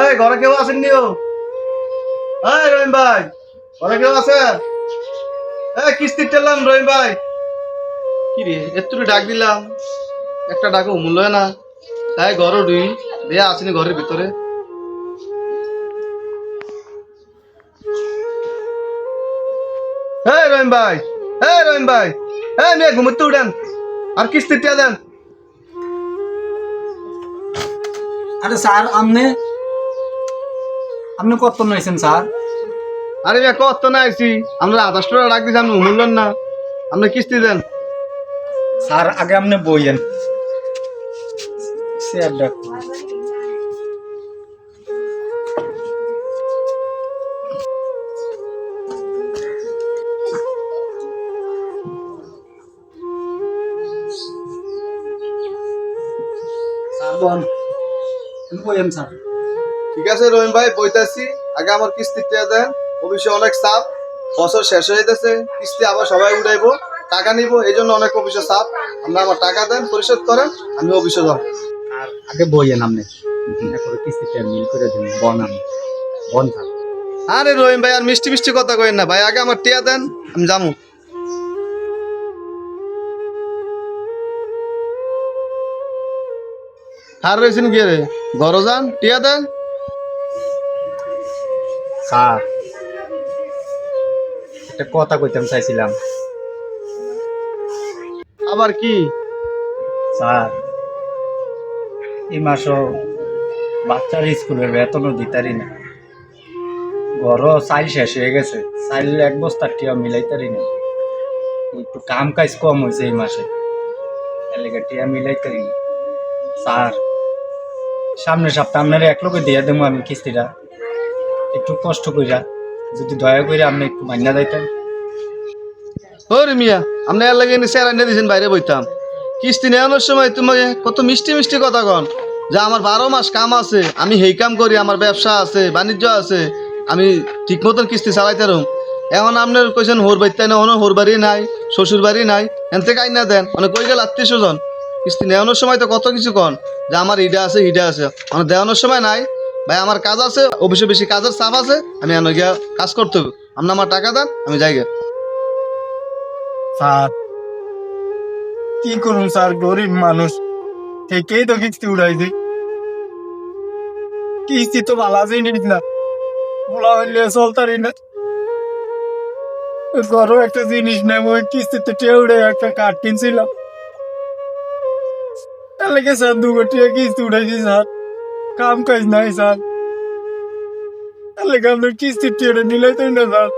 এই ঘরে কেউ আসেন নিও। এই রহিম ভাই ঘরে কেউ আছে? এই কিস্তি টেলাম রহিম ভাই। কি রে একটু ডাক দিলাম। একটা ডাকো মূল্য হয় না। তাই ঘর উঠি দিয়ে আসেনি ঘরের ভিতরে। এই রহিম ভাই এই রহিম ভাই এই মেয়ে ঘুমোতে উঠেন। আর কিস্তি টিয়া দেন আরে স্যার আপনি আপনি কত নয়েছেন স্যার? আরে মেয়ে কত না আইছি আমরা আঠাশ টাকা ডাক দিছি আপনি ঘুমলেন না। আপনি কিস্তি দেন। স্যার আগে আপনি বইয়েন। স্যার ডাক বইয়েন স্যার। ঠিক আছে রহিম ভাই বইতাছি। আগে আমার কিস্তি টিয়া দেন। অফিসে অনেক চাপ বছর শেষ হয়ে গেছে কিস্তি আবার সবাই উঠাইবো টাকা নিব এই জন্য অনেক অফিসে চাপ। আমরা আমার টাকা দেন পরিশোধ করেন আমি অফিসে যাব। আর আগে বইয়েন আপনি এরপরে কিস্তিটা মিল করে দিন বন আমি বন থাক। আরে রহিম ভাই আর মিষ্টি মিষ্টি কথা কইেন না ভাই আগে আমার টিয়া দেন আমি যাব আর রয়েছেন গিয়ে রে ঘর যান টিয়া দেন। স্যার। একটা কথা কইতাম চাইছিলাম। আবার কি? স্যার এই মাসও বাচ্চার স্কুলের বেতনও দিতারি না। ঘরও চাইল শেষ হয়ে গেছে। চাইল এক বস্তার টিয়া মিলাইতারি না। একটু কাম কাজ কম হয়েছে এই মাসে। এলাকা টিয়া মিলাইতারি না। স্যার সামনের সপ্তাহ আপনার এক লোকে দিয়ে দেবো আমি কিস্তিটা। একটু কষ্ট কইরা, যদি দয়া করে আপনি একটু মান্যা দিতেন। ওরে মিয়া, আপনি এর লাগে স্যার এনে দিয়েছেন বাইরে বইতাম। কিস্তি নেওয়ানোর সময় তোমাকে কত মিষ্টি মিষ্টি কথা কন। যে আমার বারো মাস কাম আছে, আমি হেই কাম করি, আমার ব্যবসা আছে, বাণিজ্য আছে, আমি ঠিক মতন কিস্তি চালাইতে রুম এখন আপনার কইছেন হোর বাইতে না হোর বাড়ি নাই, শ্বশুর বাড়ি নাই, এন থেকে আইনা দেন মানে কই গেল আত্মীয় স্বজন। কিস্তি নেওয়ানোর সময় তো কত কিছু কন, যে আমার ইডা আছে, হিডা আছে। মানে দেওয়ানোর সময় নাই ভাই, আমার কাজ আছে, অফিসে বেশি কাজের চাপ আছে, আমি এনে গিয়া কাজ করতে হবে। আপনি আমার টাকা দেন, আমি যাই গে। স্যার, কি করুন স্যার, গরিব মানুষ। থেকেই তো কিস্তি উড়াইছি। কিস্তি তো ভালো জিনিস না। বলা হইলে চলতারি না। ঘরও একটা জিনিস ওই কিস্তিতে টেয়ে উড়ে একটা কাঠ কিনছিলাম। তার লেগে স্যার, দু কিস্তি উঠাইছি স্যার? কাম কাজ নাই স্যার তার লেগে আপনার কিস্তি টেয়ে নিলাই তো না স্যার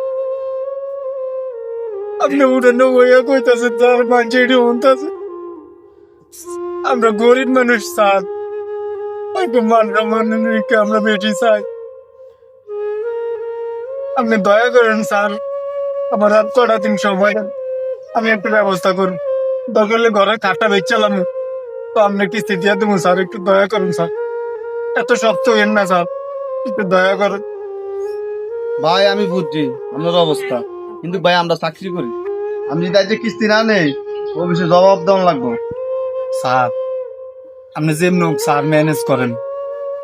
আপনি উঠানো বইয়া কইতাছেন স্যার মানুষ এটি উনতাছে আমরা গরিব মানুষ স্যার একটু মানরা মানুষকে আমরা বেটি চাই আপনি দয়া করেন স্যার আমার আর কটা দিন সময় আমি একটু ব্যবস্থা করুন দরকার হলে ঘরে খাটটা বেচালাম তো আপনি কিস্তি দিয়ে দেবো স্যার একটু দয়া করুন স্যার এত শক্ত হইেন না স্যার। একটু দয়া করে ভাই আমি বুঝছি আপনার অবস্থা। কিন্তু ভাই আমরা চাকরি করি। আমি যদি আজকে কিস্তি না নেই অফিসে জবাব দেওয়া লাগবো। স্যার আপনি যেমন হোক স্যার ম্যানেজ করেন।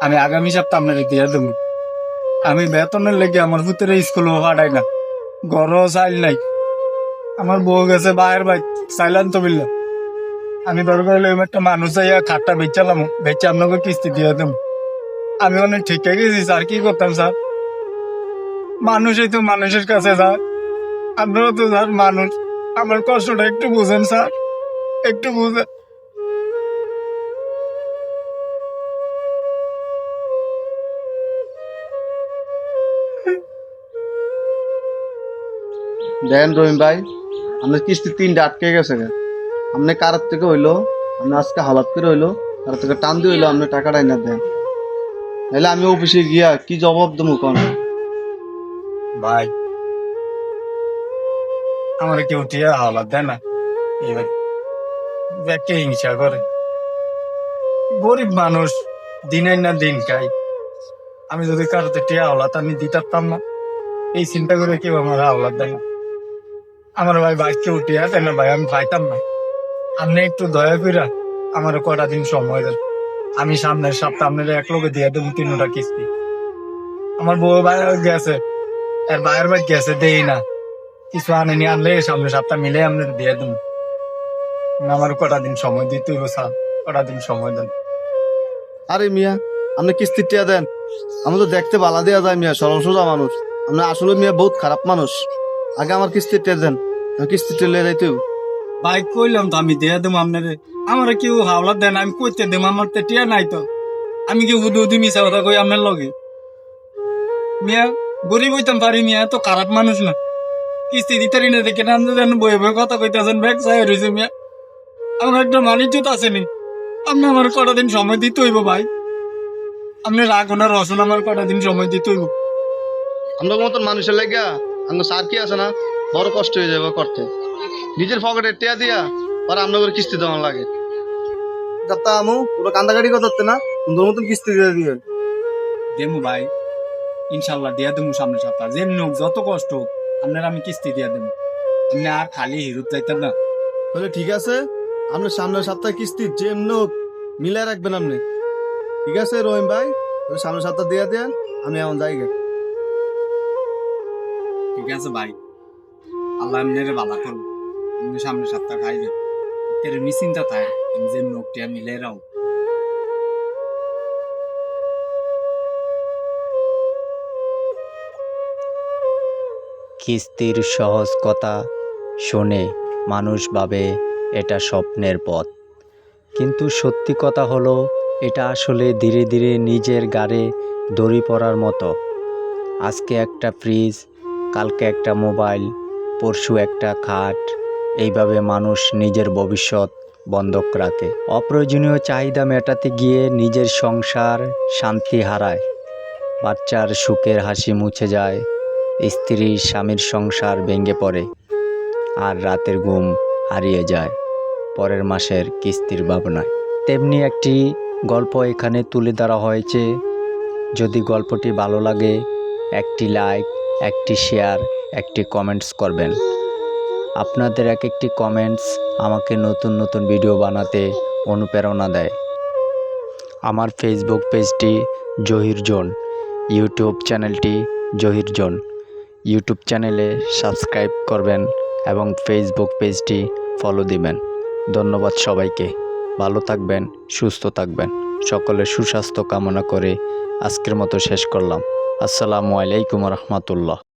আমি আগামী সপ্তাহ আপনার দিয়ে দেবো। আমি বেতনের লেগে আমার ভিতরে স্কুলও পাঠাই না। ঘরও চাইল নাই। আমার বউ গেছে বাইরের বাই চাইলাম তো বললাম আমি দরকার হলে একটা মানুষ খাটটা বেচালাম বেচে আপনাকে কিস্তি দিয়ে দেবো। আমি অনেক ঠিক গেছি, স্যার। কি করতাম, স্যার? মানুষই তো মানুষের কাছে স্যার আপনারা তো, স্যার, মানুষ। আমার কষ্টটা একটু বুঝেন, স্যার। একটু বুঝেন দেন রহিম ভাই, আপনার কিস্তি তিনটা আটকে গেছে। আপনি কার থেকে হইল, আপনি আজকে হালাত করে হইল কার থেকে টান দিয়ে হইল, আপনি টাকাটাই না দেন। নাহলে আমি অফিসে গিয়া কি জবাব দেবো কোন? ভাই, আমার কেউ টিয়া হাওলাত দেয় না। এবার ব্যাগকে হিংসা করে। গরিব মানুষ দিনের না দিন খাই আমি যদি কারোতে টিয়া হাওলাত আমি দিতাম না। এই চিন্তা করে কেউ আমার হাওলাত দেয় না। আমার ভাই কেউ টিয়া দেয় না ভাই, আমি পাইতাম না। আপনি একটু দয়া কইরা আমার কটা দিন সময় দেন। আমি সামনের সপ্তাহ আপনার এক লোকে দিয়ে দেবো তিনটা কিস্তি। আমার বউ বাইরে গেছে। আর বাইরের বাড়ি গেছে, দেই না। কিছু আনেনি, আনলে সামনে সপ্তাহ মিলে আমরা দিয়ে দেবো। আমার কটা দিন সময় দিতে হইব, স্যার। কটা দিন সময় দেন। আরে মিয়া, আপনি কিস্তির টিয়া দেন। আমি তো দেখতে বালা দেওয়া যায় মিয়া, সরল সোজা মানুষ। আপনি আসলে মিয়া বহুত খারাপ মানুষ। আগে আমার কিস্তির টিয়া দেন। কিস্তির টিয়া লিয়ে যাইতে বাইক কইলাম তো আমি দিয়ে দেবো আপনারে। আমার কেউ হাওলা দেন আমি কইতে দেবো আমার তো টিয়া নাই তো। আমি কি উদু উদু মিশা কথা কই আপনার লগে? মিয়া, গরিব হইতাম পারি মিয়া তো খারাপ মানুষ না। কিস্তি দিতারি না দেখে না জান বয়ে বয়ে কথা কইতেছেন, ব্যাগ চাই রয়েছে মিয়া। আমার একটা মানিজ্যত আছে নি। আপনি আমার কটা দিন সময় দিতে হইব ভাই। আপনি রাগ ওনার রসুন আমার কটা দিন সময় দিতে হইব। আমরা মতন মানুষের লেগা আমরা সার কি আছে না, বড় কষ্ট হয়ে যাবে করতে। নিজের পকেটে টিয়া দিয়া আর আমরা করে কিস্তি দেওয়া লাগে। যাত্রা আমু পুরো কান্দাকাটি করতে না? সুন্দর মতন কিস্তি দিয়ে দিয়ে দেমু ভাই ইনশাল্লাহ দিয়া দেবো সামনে সপ্তাহ। যেমনি হোক যত কষ্ট হোক আপনার আমি কিস্তি দিয়া দেবো আপনি আর খালি হিরুত যাইতেন না। বলে ঠিক আছে আপনি সামনের সপ্তাহে কিস্তি যে এমনি হোক মিলাই রাখবেন আপনি। ঠিক আছে রহিম ভাই সামনের সপ্তাহ দিয়ে দেন আমি এখন যাই গে। ঠিক আছে ভাই। আল্লাহ এমনি বালা করব এমনি সামনে সপ্তাহ খাইবে তেরে নিশ্চিন্তা থাকে। আমি যে নোকটিয়া মিলে রাও। কিস্তির সহজ কথা শুনে মানুষ ভাবে এটা স্বপ্নের পথ। কিন্তু সত্যি কথা হলো, এটা আসলে ধীরে ধীরে নিজের গাড়ে দড়ি পড়ার মতো। আজকে একটা ফ্রিজ, কালকে একটা মোবাইল, পরশু একটা খাট। এইভাবে মানুষ নিজের ভবিষ্যৎ বন্ধক রাখে। অপ্রয়োজনীয় চাহিদা মেটাতে গিয়ে নিজের সংসার শান্তি হারায়। বাচ্চার সুখের হাসি মুছে যায়, স্ত্রী স্বামীর সংসার ভেঙে পড়ে আর রাতের ঘুম হারিয়ে যায় পরের মাসের কিস্তির ভাবনায়। তেমনি একটি গল্প এখানে তুলে ধরা হয়েছে। যদি গল্পটি ভালো লাগে, একটি লাইক, একটি শেয়ার, একটি কমেন্টস করবেন। আপনাদের এক একটি কমেন্টস আমাকে নতুন নতুন ভিডিও বানাতে অনুপ্রেরণা দেয়। আমার ফেসবুক পেজটি জহির জোন ইউটিউব চ্যানেলটি জহির জোন। ইউটিউব চ্যানেলে সাবস্ক্রাইব করবেন এবং ফেসবুক পেজটি ফলো দিবেন। ধন্যবাদ সবাইকে। ভালো থাকবেন, সুস্থ থাকবেন। সকলের সুস্বাস্থ্য কামনা করে আজকের মতো শেষ করলাম। আসসালামু আলাইকুম রহমতুল্লাহ।